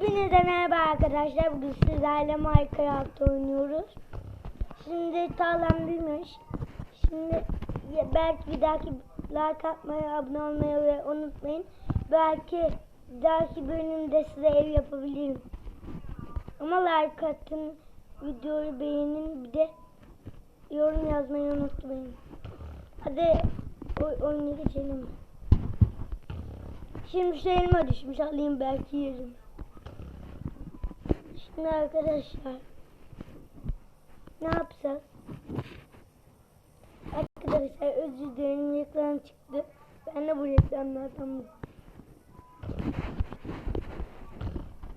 Hepinize merhaba arkadaşlar. Bugün sizlerle Minecraft oynuyoruz. Şimdi tarlam büyümüş. Şimdi belki bir dahaki like atmayı, abone olmayı ve unutmayın. Belki bir dahaki bölümde size ev yapabilirim. Ama like atın, videoyu beğenin, bir de yorum yazmayı unutmayın. Hadi oy oyuna geçelim. Şimdi şu elma düşmüş alayım belki yerim. Şimdi arkadaşlar ne yapacağız? Arkadaşlar özür dilerim reklam çıktı. Ben de bu reklamlardan mı?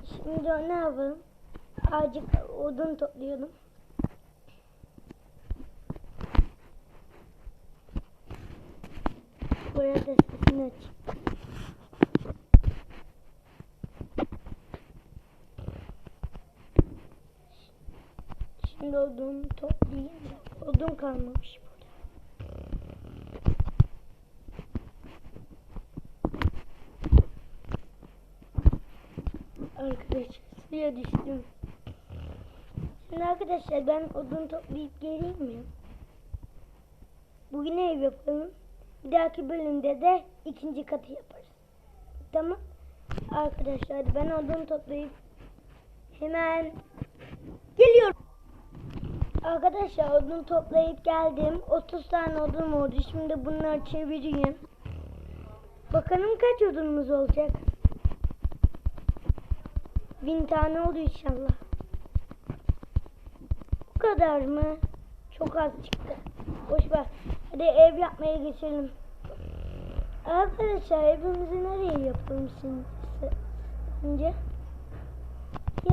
Şimdi ne yapalım? Azıcık odun toplayalım. Burada sesini aç. Şimdi odun toplayayım. Odun kalmamış burada. Arkadaşlar suya düştüm. Şimdi arkadaşlar ben odun toplayıp geleyim mi? Bugün ev yapalım. Bir dahaki bölümde de ikinci katı yaparız. Tamam. Arkadaşlar ben odun toplayıp hemen geliyorum. Arkadaşlar odun toplayıp geldim. 30 tane odun oldu. Şimdi bunları çevireyim. Bakalım kaç odunumuz olacak. Bin tane oldu inşallah. Bu kadar mı? Çok az çıktı. Boş ver. Hadi ev yapmaya geçelim. Arkadaşlar evimizi nereye yapalım şimdi? Önce.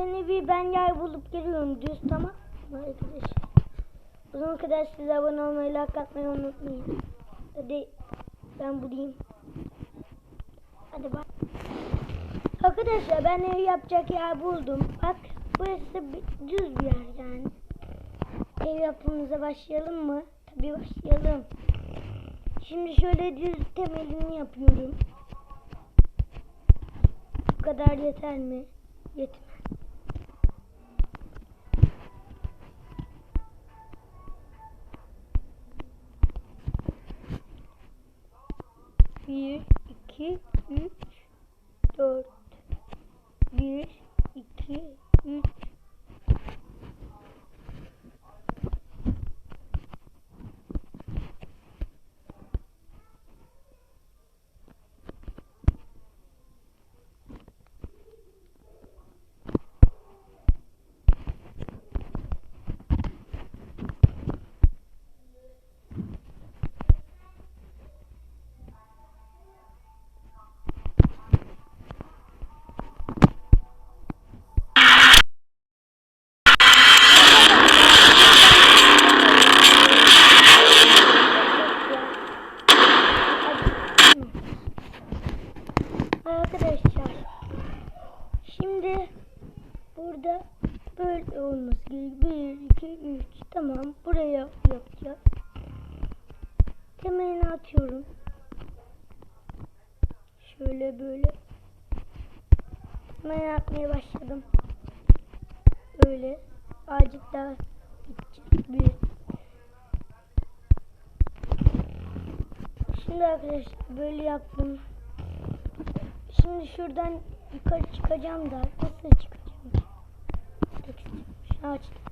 Yeni bir ben yer bulup geliyorum düz tamam arkadaşlar? O zaman kadar size abone olmayı, like atmayı unutmayın. Hadi ben bulayım. Hadi bak. Arkadaşlar ben ev yapacak yer buldum. Bak burası düz bir yer yani. Ev yapımıza başlayalım mı? Tabii başlayalım. Şimdi şöyle düz temelini yapıyorum. Bu kadar yeter mi? Yetmez. Bir, iki, üç, dört. Bir, iki, üç. Arkadaşlar şimdi burada böyle olması gerekiyor. 1, 2, 3 tamam buraya yapacağız. Temelini atıyorum. Şöyle böyle. Temelini atmaya başladım. Böyle. Azıcık daha. Bir. Şimdi arkadaşlar böyle yaptım. Şimdi şuradan yukarı çıkacağım da nasıl çıkacağım? Şunu açtım.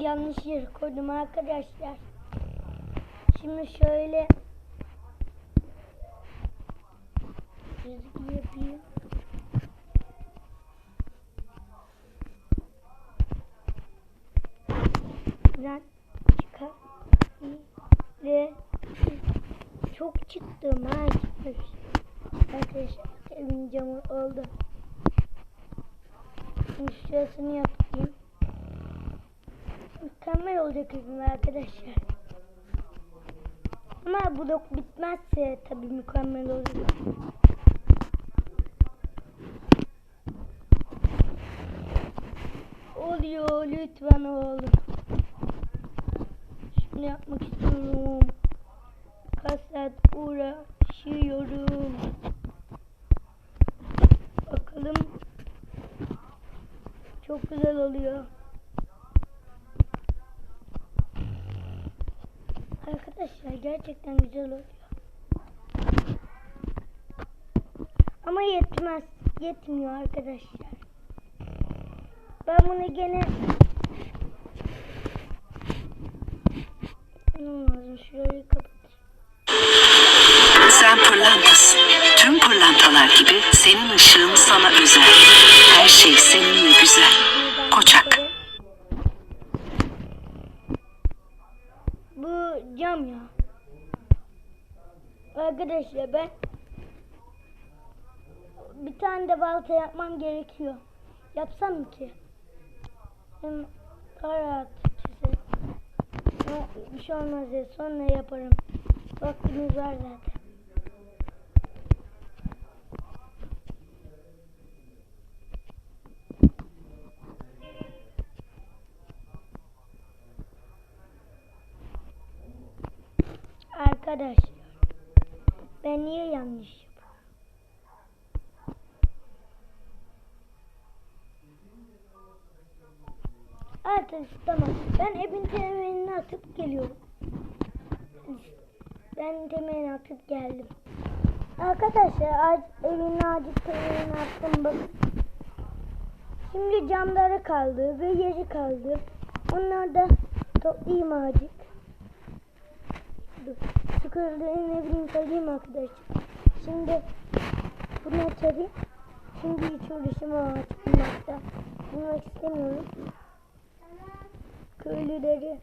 Yanlış yere koydum arkadaşlar. Şimdi şöyle çizgi yapayım. Buradan çıkar çok çıktım ha çıkmış. Arkadaşlar. Evin camı oldu. Şimdi şurasını yapayım. Mükemmel olacak evim arkadaşlar. Ama blok bitmezse tabii mükemmel olacak. Oluyor lütfen oğlum. Şunu yapmak istiyorum. Kaç saat uğraşıyorum. Bakalım. Çok güzel oluyor. Arkadaşlar gerçekten güzel oluyor. Ama yetmez. Yetmiyor arkadaşlar. Ben bunu gene ne lazım şurayı kapat. Sen pırlantasın. Tüm pırlantalar gibi senin ışığın sana özel. Her şey seninle güzel. Koçak. Bu cam ya. Arkadaşlar ben bir tane de balta yapmam gerekiyor. Yapsam ki? Hem rahat. Ama bir şey olmaz ya. Sonra yaparım. Vaktimiz var zaten. Arkadaşlar ben niye yanlış yapıyorum? Artık tamam. Ben evin temelini atıp geliyorum. Ben temelini atıp geldim. Arkadaşlar ağaç, evin ağacı temelini attım bakın. Şimdi camları kaldı ve yeri kaldı. Onları da toplayayım ağacık. Dur. Sıkıldığını ne bileyim söyleyeyim arkadaşlar. Şimdi bunu açayım. Şimdi hiç uğraşım ağaç bulmakta. Bulmak istemiyorum. Köylüleri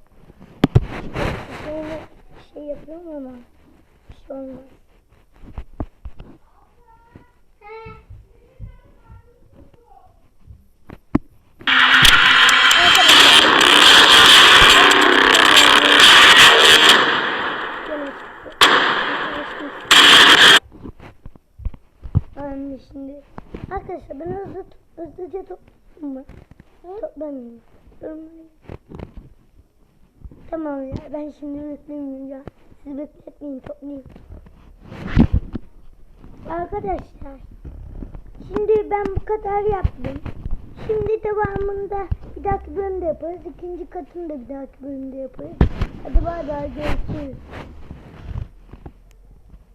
şeyine şey yapıyorum ama bir şey olmaz. Gene çıktı. Anne şimdi. Arkadaşlar ben hızlı, hızlıca? Toplamayayım. Durmayayım. Tamam ya ben şimdi beklemiyorum ya. Siz bekletmeyin toplayayım. Arkadaşlar. Şimdi ben bu kadar yaptım. Şimdi devamında bir dahaki bölümde yaparız. İkinci katını da bir dahaki bölümde yaparız. Hadi bay bay görüşürüz.